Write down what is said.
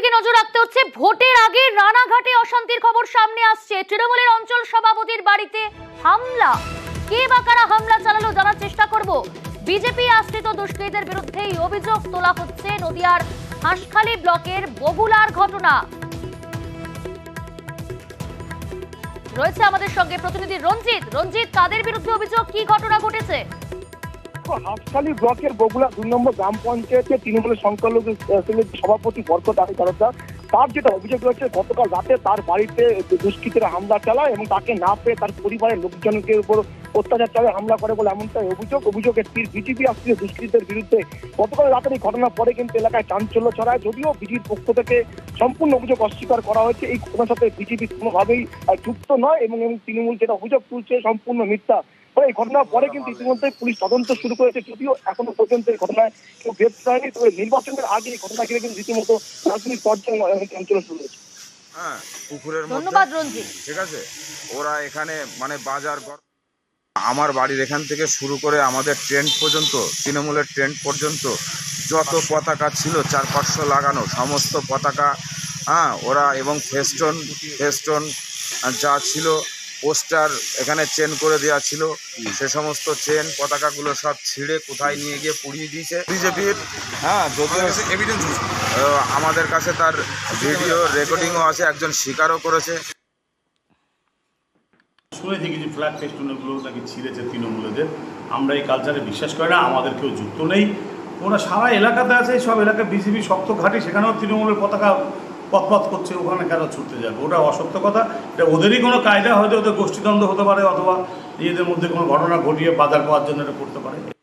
দিকে নজর রাখতে হচ্ছে। ভোটের আগে রানাঘাটে অশান্তির খবর সামনে আসছে। তৃণমূলের অঞ্চল সভাপতির বাড়িতে হামলা। কে বা কারা হামলা চালালো জানার চেষ্টা করব। বিজেপি আশ্রিত দুষ্কৃতীদের বিরুদ্ধে অভিযোগ তোলা হচ্ছে নদিয়ার হাঁসখালী ব্লকের বগুলার ঘটনা। রয়েছে আমাদের সঙ্গে প্রতিনিধি রঞ্জিত। রঞ্জিত কাদের বিরুদ্ধে অভিযোগ কি ঘটনা ঘটেছে হাঁসখালী ব্লকের বগুলা দুই নম্বর গ্রাম পঞ্চায়েতে তৃণমূলের সংখ্যালঘু সভাপতি বরকত আলী তালুকদার তার যেটা অভিযোগ রয়েছে, গতকাল রাতে তার বাড়িতে দুষ্কৃতীরা হামলা চালায় এবং তাকে না পেয়ে তার পরিবারের লোকজনকে উপর অত্যাচার চালায়, হামলা করে বলে এমনটাই অভিযোগ। অভিযোগের তীর বিজেপি আসছে দুষ্কৃতীদের বিরুদ্ধে। গতকাল রাতের এই ঘটনার পরে কিন্তু এলাকায় চাঞ্চল্য ছড়ায়। যদিও বিজির পক্ষ থেকে সম্পূর্ণ অভিযোগ অস্বীকার করা হয়েছে, এই ঘটনার সাথে বিজেপি কোনোভাবেই যুক্ত নয় এবং তৃণমূল যেটা অভিযোগ তুলছে, সম্পূর্ণ মিথ্যা। তবে এই ঘটনার পরে কিন্তু ইতিমধ্যে পুলিশ তদন্ত শুরু করেছে যদিও এখনও পর্যন্ত এই ঘটনায় কেউ গ্রেপ্তার হয়নি তবে নির্বাচনের আগে এই ঘটনা ঘিরে কিন্তু রীতিমতো রাজনৈতিক পর্যায়ে অঞ্চলে শুরু হয়েছে। হ্যাঁ পুকুরের মধ্যে ঠিক আছে। ওরা এখানে মানে বাজার আমার বাড়ির এখান থেকে শুরু করে আমাদের ট্রেন্ড পর্যন্ত তৃণমূলের ট্রেন্ড পর্যন্ত যত পতাকা ছিল চার পাঁচশো লাগানো সমস্ত পতাকা হ্যাঁ ওরা এবং ফেস্টন ফেস্টন যা ছিল পোস্টার এখানে চেন করে দেওয়া ছিল। সে সমস্ত চেন পতাকাগুলো সব ছিঁড়ে কোথায় নিয়ে গিয়ে পুড়িয়ে দিয়েছে। বিজেপির হ্যাঁ যদিও এভিডেন্স আমাদের কাছে তার ভিডিও রেকর্ডিংও আছে একজন স্বীকারও করেছে। শুনেছি কিছু ফ্ল্যাগ ফেস্টুনগুলো নাকি ছিঁড়েছে তৃণমূলেদের। আমরা এই কালচারে বিশ্বাস করি না আমাদের কেউ যুক্ত নেই। ওরা সারা এলাকাতে আছে সব এলাকায় বিজেপি শক্ত ঘাঁটি সেখানেও তৃণমূলের পতাকা পথপথ করছে, ওখানে কেন ছুটতে যাবে? ওটা অসত্য কথা। এটা ওদেরই কোনো কায়দা, হয়তো ওদের গোষ্ঠীদ্বন্দ্ব হতে পারে, অথবা নিজেদের মধ্যে কোনো ঘটনা ঘটিয়ে বাজার পাওয়ার জন্য এটা করতে পারে।